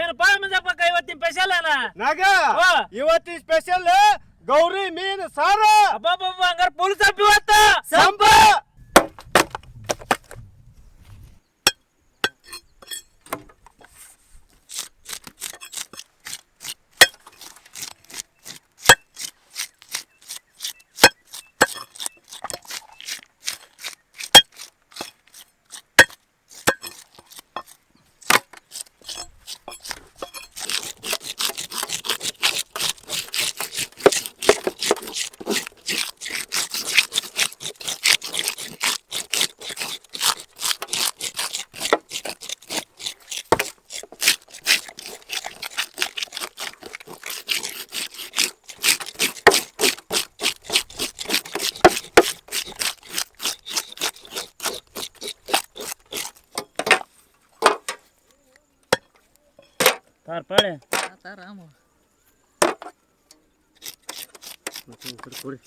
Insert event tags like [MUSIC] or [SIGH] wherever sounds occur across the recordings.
ಏನಪ್ಪ ಮಂಜಪ್ಪಕ್ಕ ಇವತ್ತಿನ ಸ್ಪೆಷಲ್ ಅಲ್ಲ ನಾಗ ವಾ. ಇವತ್ತಿನ ಸ್ಪೆಷಲ್ ಗೌರಿ ಮೀನ್ ಸಾರ. ಅಬ್ಬಬ್ಬಬ್ಬ ಹಂಗಾರ ಫುಲ್ ಸಪ್ ಇವತ್ತ. ಸಂಪ ತಾರ್ ಪಾಳೆ? ಆರಾಮ. ಕೊಡಿ.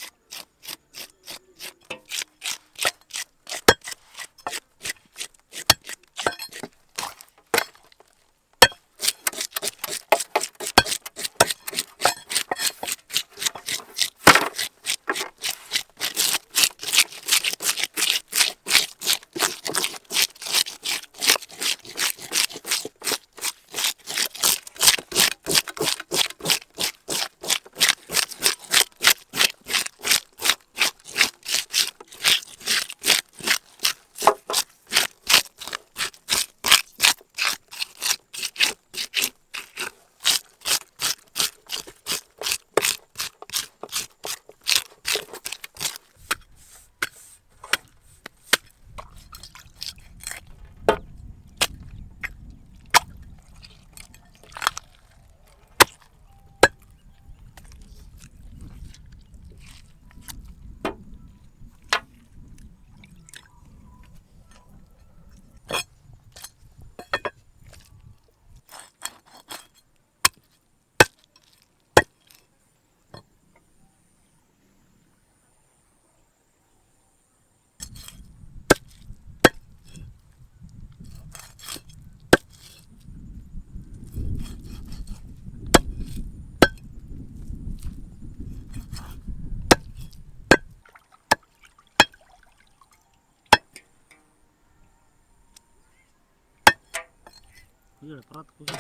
ಕುಯ್ಯಳ ಪರಾತ್ ಕುಯ್ಯ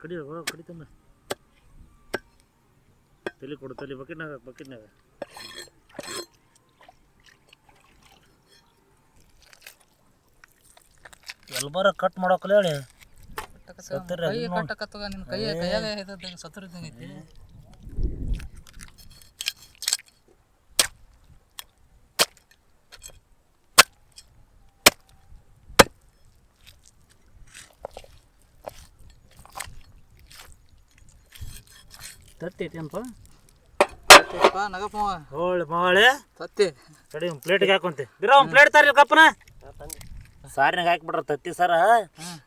ಕಡಿ ಒಳಗೆ ಕಡಿತಮ್ಮ ತಲೆ ಕೊಡು ತಲೆ ಬಕೆಟ್ನಾಗ ಬಕೆಟ್ನಾಗ ಎಲ್ಬಾರ ಕಟ್ ಮಾಡೋಕಲ್ಲ ಹೇಳಿ? ಕೈ. ನಿನ್ನ ಕೈ ಕೈಯಾಗ ಇದ್ದಂಗೆ ಸತ್ರ ಇದ್ದಂಗೈತಿ ತತ್ತೈತೇನಪ್ಪ ಪಾ ನಗಪ್ಪ ಹೋಳಿ ಮಾವಳೆ. ಸತ್ತಿ ಕಡಿ ಒಂದು ಪ್ಲೇಟ್ಗೆ ಹಾಕೊಂತೆ. ಬಿರ ಒಂದು ಪ್ಲೇಟ್ ತಾರಿ ಕಪ್ಪನ. ಸಾರಿನಾಗ ಹಾಕ್ಬಿಟ್ರ ತತ್ತಿ ಸರ.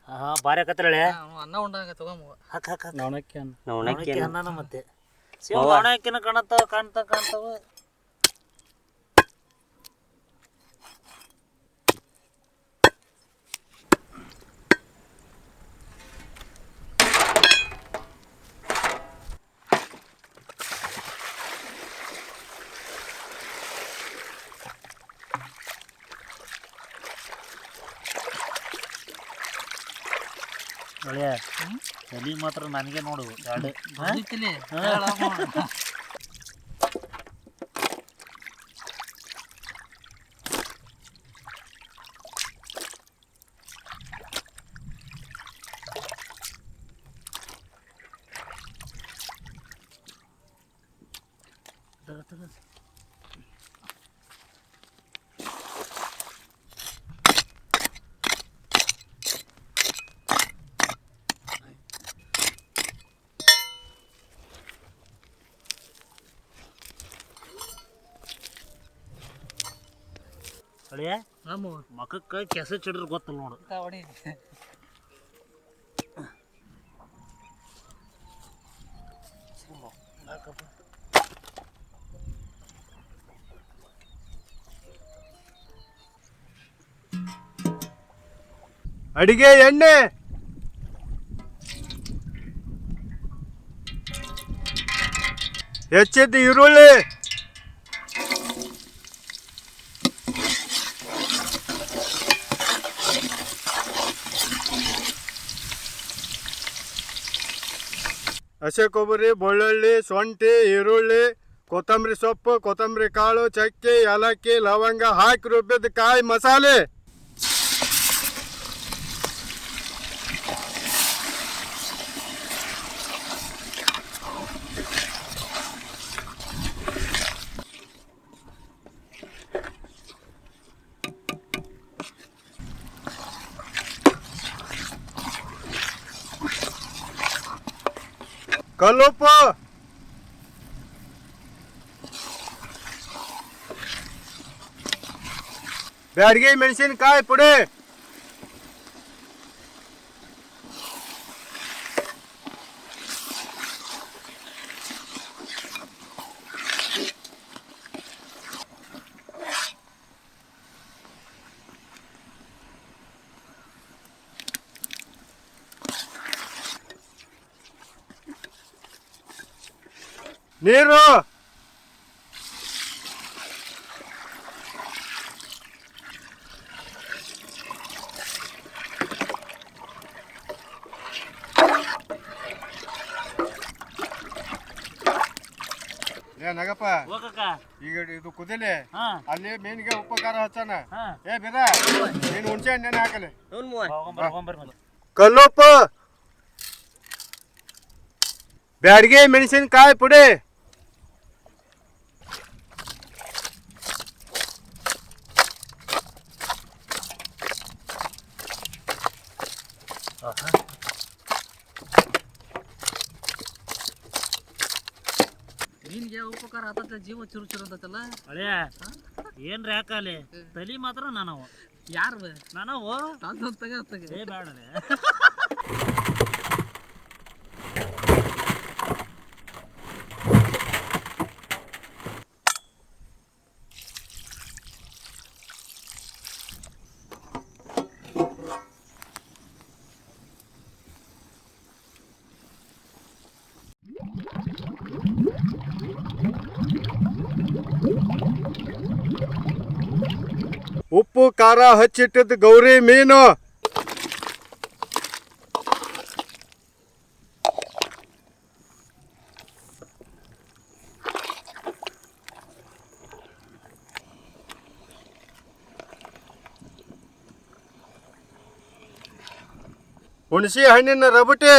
ಹಾ. ಭಾರಿ ಅವ್ನು ಅನ್ನ ಉಂಡಾಗ ತಗೊಂಬ ಹಾಕ್ ಹಾಕ್ ನವಣಕ್ಕಿ ನವಣಕ್ಕಿ ಅನ್ನನ ಮತ್ತೆ. ಸೇವ್ ನವಣಕ್ಕಿನ ಕಾಣತ್ತಾವ ಕಾಣ್ತಾವ ಕಾಣ್ತಾವ? ತಲಿ ಮಾತ್ರ ನನಗೆ ನೋಡು ಎರಡು. ಅಳಿಯ ನಮ್ಮ ಮಖಕ್ಕೆ ಕೆಸ ಚಿಡ್ರ ಗೊತ್ತಲ್ಲ ನೋಡು. ಅಡಿಗೆ ಎಣ್ಣೆ. ಹೆಚ್ಚಿದ್ದು ಈರುಳ್ಳಿ. ಹಸಿ ಕೊಬ್ಬರಿ ಬೆಳ್ಳುಳ್ಳಿ, ಶುಂಠಿ, ಈರುಳ್ಳಿ, ಕೊತ್ತಂಬರಿ ಸೊಪ್ಪು, ಕೊತ್ತಂಬರಿ ಕಾಳು, ಚಕ್ಕೆ, ಏಲಕ್ಕಿ, ಲವಂಗ ಹಾಕಿ ರುಬ್ಬಿದ ಕಾಯಿ ಮಸಾಲೆ. ಕಲ್ಲುಪ್ಪು! ಬ್ಯಾಡಗಿ ಮೆಣಸಿನಕಾಯಿ ಪುಡಿ. ನೀರು ಏ ನಗಪ್ಪ. ಹೋಗಕ್ಕ. ಈಗ ಇದು ಕುದಿಲಿ. ಹಾ. ಅಲ್ಲಿ ಮೀನಿಗೆ ಉಪ್ಪು ಖಾರ ಹಚ್ಚಾನ ಹಾ. ಏ ಬಿದ ನೀನು ಹುಣಸೆ ಹಣ್ಣೇನು ಹಾಕಲಿ. ಹೋಗಂಬರ್ ಹೋಗಂಬರ್ ಮತ್ತೆ ಕಲ್ಲುಪ್ಪು ಬ್ಯಾಡಗಿ ಮೆಣಸಿನಕಾಯಿ ಪುಡಿ. ಮೀನಿಗೆ ಉಪಕಾರ ಆತತ್ತೆ ಜೀವ ಚುರು ಚುರು ಅಂತತ್ತಲ್ಲ ಅಳೆ ಏನ್ ಯಾಕಲೆ ತಲಿ ಮಾತ್ರ ನಾನು ಯಾರು ನಾನವ ತಗ ತಗ. ಏ ಬೇಡಲೆ ಉಪ್ಪು ಖಾರ ಹಚ್ಚಿಟ್ಟಿದ್ದ ಗೌರಿ ಮೀನು. ಹುಣಸಿ ಹಣ್ಣಿನ ರಬಟಿ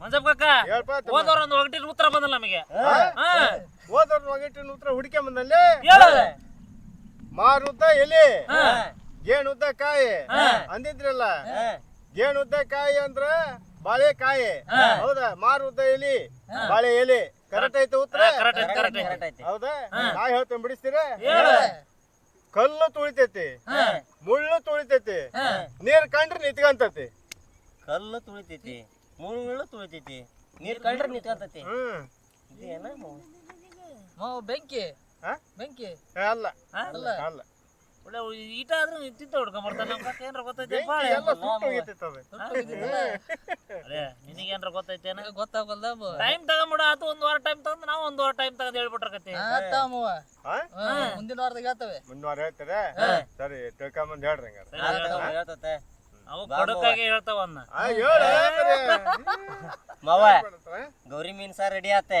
ಮಂಜಪ್ಪ ಕಾಕ ಹೇಳ್ಪ ತಮ್ಮ. ಹೋದವ್ರ ಒಂದು ಒಗಟಿನ ಉತ್ತರ ಬಂದಲ್ಲ ನಮಗೆ ಹಾ ಹೋದವ್ರ ಒಗಟಿನ ಉತ್ತರ ಹುಡುಕೆ ಬಂದಲ್ಲಿ ಹೇಳದೆ ಮಾರುದ್ದ ಎಲೆ. ಗೇಣುದ್ದ ಕಾಯಿ. ಅಂದಿದ್ರಲ್ಲ? ಗೇಣುದ್ದ ಕಾಯಿ ಅಂದ್ರ ಬಾಳೆಕಾಯಿ ಹೌದಾ? ಮಾರುದ್ದ ಎಲಿ. ಬಾಳೆ ಎಲೆ. ಕರೆಕ್ಟ್ ಐತೆ ಉತ್ತರ? ಕರೆಕ್ಟ್ ಐತಿ ಕರೆಕ್ಟ್ ಐತಿ. ಹೌದಾ? ನಾ ಹೇಳ್ತೇನೆ ಬಿಡಿಸ್ತೀರ? ಕಲ್ಲು ತುಳಿತೈತಿ. ಮುಳ್ಳು ತುಳಿತೈತಿ. ನೀರ್ ಕಂಡ್ರೆ ನಿತ್ಕಂತತಿ. ಕಲ್ಲು ತುಳಿತೈತಿ. ಮುಳ್ಳು ತುಳಿತೈತಿ. ನೀರ್ ಕಂಡ್ರೆ ನಿತ್ಕಂತತಿ. ಹ್ಮ್. ಇದೇನ ಬೆಂಕಿ? ಬೆಂಕಿ? ಅಲ್ಲ. ಅಲ್ಲ. ಅಲ್ಲ ಒಳ್ಳೆ ಈಟ ಆದ್ರೂ ಏನ್ರ ಗೊತ್ತೈತೆ? ಬಾಳೆ. ಅದು. ಗೊತ್ತಾಗಲ್ಲ ಟೈಮ್ ತಗೊಂಬಿಡ ಆತು ಒಂದ್ ವಾರ ಟೈಮ್ ತಗೊಂಡ್ ನಾವು ಒಂದ್ ವಾರ ಟೈಮ್ ತಗೊಂಡ್? ಮುಂದಿನ ವಾರದಾಗ ಹೇಳ್ತವೆ. ಮುಂದ್ವಾರ ಹೇಳ್ತಾರೆ? ಸರಿ ತಿಳ್ಕೊಂಬಂದ್ ಹೇಳ್ರಿ ಹಂಗಾರ. ಹೇಳ್ತತೆ ಅವು ಕೊಡಕಾಗೆ ಹೇಳ್ತಾವ ಅನ್ನ ಆ, ಹೇಳು, ಮಾವ ಗೌರಿ ಮೀನ್ ಸಾರ್ ರೆಡಿ ಆತೆ.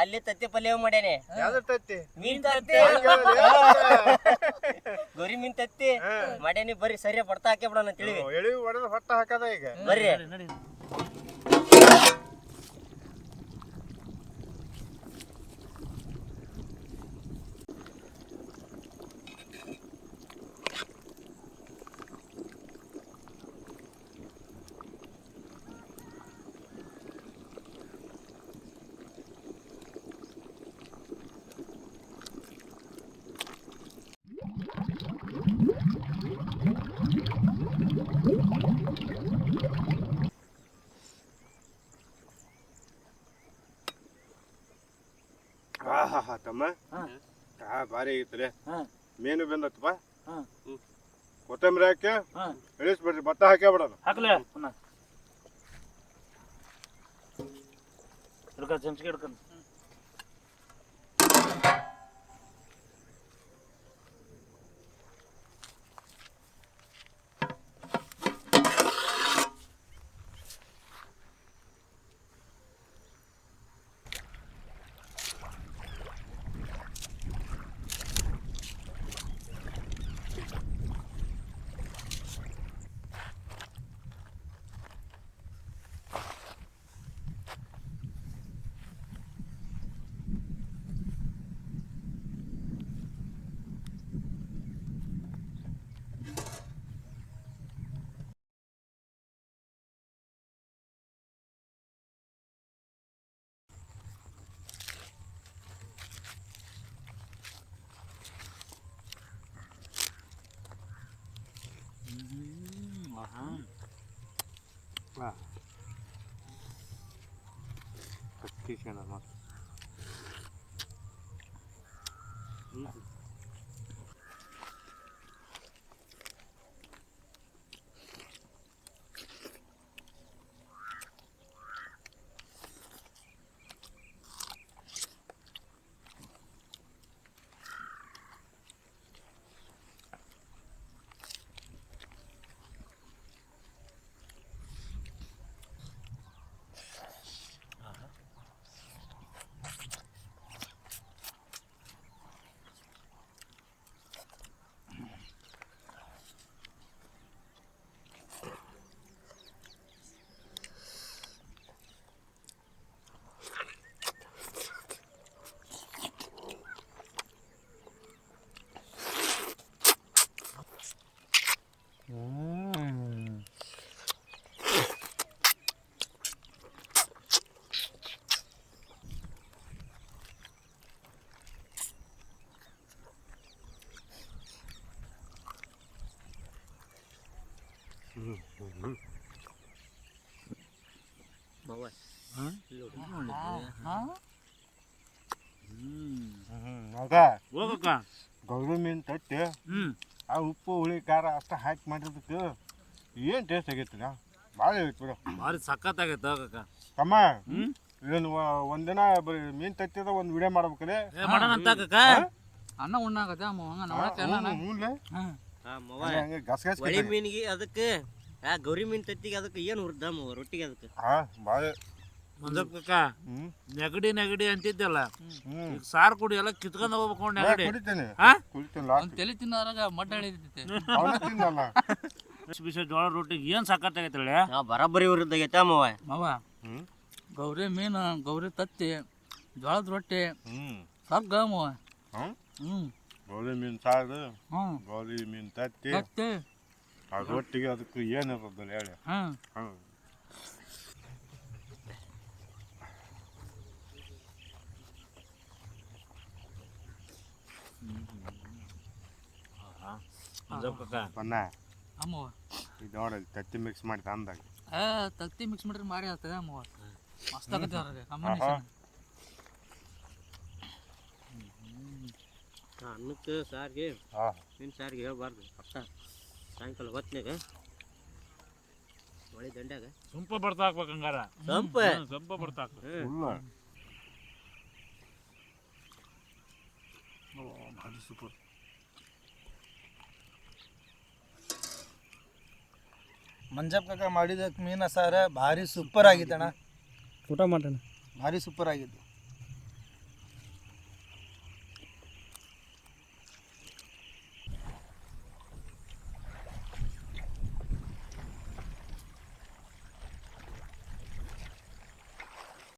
ಅಲ್ಲಿ ತತ್ತಿ ಪಲ್ಯ ಮಾಡ್ಯಾನೆ ಯಾವ್ದ್ರ ತತ್ತಿ? ಮೀನ್ ತತ್ತಿ. [LAUGHS] ಗೌರಿ ಮೀನ್ ತತ್ತಿ. ಮಾಡ್ಯಾನಿ ಬರ್ರಿ ಸರಿ ಬಡ್ತಾ ಹಾಕಿ ಬಿಡೋಣ ತಿಳಿ ಹೊಟ್ಟ ಹಾಕದ ಈಗ? ಬರ್ರಿ ನಡಿ, ನಡಿ ಆಹಾ ಹಾ ತಮ್ಮ ಹಾ. ಆ ಭಾರಿ ಐತ್ರಿ. ಮೀನು ಮೇನು ಬೆಂದತ್ತಪ್ಪ. ಕೊತ್ತಂಬರಿ ಹಾಕಿ ಇಳಿಸ್ಬಿಡ್ರಿ ಭತ್ತ ಹಾಕೇ ಬಿಡೋದು? ಹಾಕ್ಲೆ ಹಿಡ್ಕ ಹಿಡ್ಕೊಂಡು paham lah kecil kan mas ini ಮಾವ ಆಗ ಹೋಗಕ್ಕ ಗೌರಿ ಮೀನು ತಟ್ಟಿ ಹ್ಮ್ ಆ ಉಪ್ಪು ಹುಳಿ ಖಾರ ಅಷ್ಟ ಹಾಕಿ ಮಾಡಿದ್ದಕ್ಕೆ ಏನು ಟೇಸ್ಟ್ ಆಗೈತಿ ನಾ ಭಾಳ ಐತಿ ಬಿಡು. ಭಾರಿ ಸಖತ್ತಾಗೈತೆ ಹೋಗಕ್ಕ ತಮ್ಮ ಏನು ಇದನ್ನು ಒಂದಿನ ಬರೀ ಮೀನು ತತ್ತಿದ ಒಂದು ವಿಡಿಯೋ ಮಾಡ್ಬೇಕ್ರಿ. ಏ ಮಾಡೋಣ ಅಂತ ಅಕ್ಕ. ಅನ್ನ ಉಣ್ಣಾಗತ್ತೆ ಅಮ್ಮ ಹಂಗ ನೋಡಕ್ಕೆ ಎಲ್ಲ ಹಾ. ಹಂಗೆ ಗಸ್ ಗಸ್ ಒಳಿ ಮೀನಿಗೆ ಅದಕ್ಕೆ ಆ ಗೌರಿ ಮೀನ್ ತತ್ತಿಗೆ ಅದಕ್ಕೆ ಏನು ಹುರ್ದ ಮಾವ ರೊಟ್ಟಿಗೆ ಅದಕ್ಕೆ? ಹಾಂ ಭಾಳ ಮಂಜಪ್ಪ ಹ್ಞೂ ನೆಗಡಿ ನೆಗಡಿ ಅಂತಿದ್ದಲ್ಲ. ಹ್ಞೂ ಈಗ ಸಾರು ಕುಡಿ ಎಲ್ಲ ಕಿತ್ಕೊಂಡು ಹೋಗ್ಬೇಕು ನೆಗಡಿ. ಕುಡಿತೇನೆ. ಹಾ? ಕುಡಿತೇನೆ ಒಂದ್ ಲಾಸ್ಟ್ ತಲೆ ತಿನ್ನೋರಾಗ ಮಡ್ಡ ಹಿಡಿತೈತೆ ಅವನ ತಿನ್ನಲ್ಲ ಬಿಸಿ ಬಿಸಿ ಜೋಳ ರೊಟ್ಟಿಗೆ ಏನು ಸಖತ್ತಾಗೈತೆ ಹೇಳಿ? ನಾ ಬರಾಬರಿ ಹುರಿದಾಗೈತೆ ಮಾವ. ಮಾವ ಹ್ಞೂ ಗೌರಿ ಮೀನು ಗೌರಿ ತತ್ತಿ ಜೋಳದ ರೊಟ್ಟಿ ಹ್ಮ್. ಸಗ್ಗ ಮಾವ. ಹ್ಞೂ? ಗೌರಿ ಮೀನು ಸಾರು ಗೌರಿ ಮೀನು ತಟ್ಟಿ ತತ್ತಿ. ಆ ರೊಟ್ಟಿಗೆ ಅದಕ್ಕೆ ಏನು ಇರ್ತದಲ್ಲ ಹೇಳಿ. ಹಾಂ ಹ್ಞೂ. ಬನ್ನ ಅಮ್ಮವ ಇದು ನೋಡಲ್ಲಿ ತತ್ತಿ ಮಿಕ್ಸ್ ಮಾಡಿ ತಂದಾಗ. ಆ ತತ್ತಿ ಮಿಕ್ಸ್ ಮಾಡಿದ್ರೆ ಮಾರಿ ಆಗ್ತದೆ ಅಮ್ಮವ ಮಸ್ತ್ ಆಗುತ್ತೆ ಅವ್ರಿಗೆ ಕಾಂಬಿನೇಷನ್ ಅನ್ನಕ್ಕೆ ಸಾರಿಗೆ. ನಿನ್ನ ಸಾರಿಗೆ ಹೇಳ್ಬಾರ್ದು ಅಷ್ಟ ಸಾಯಂಕಾಲ ಹೊತ್ತಿನಾಗ ಮಳೆ ದಂಡ್ಯಾಗ. ಸಂಪ ಬರ್ತಾ ಹಾಕ್ಬೇಕು ಹಂಗಾರ. ಸಂಪ? ಸಂಪ ಬರ್ತಾ ಹಾಕ್ಬೇಕು. ಫುಲ್ಲ. ಮಂಜಪ್ಪ ಕಾಕ ಮಾಡಿದ ಮೀನ ಸಾರ ಭಾರಿ ಸೂಪರ್ ಆಗಿತ್ತಣ್ಣ. ಊಟ ಮಾಡೋಣ ಭಾರಿ ಸೂಪರ್ ಆಗಿತ್ತು.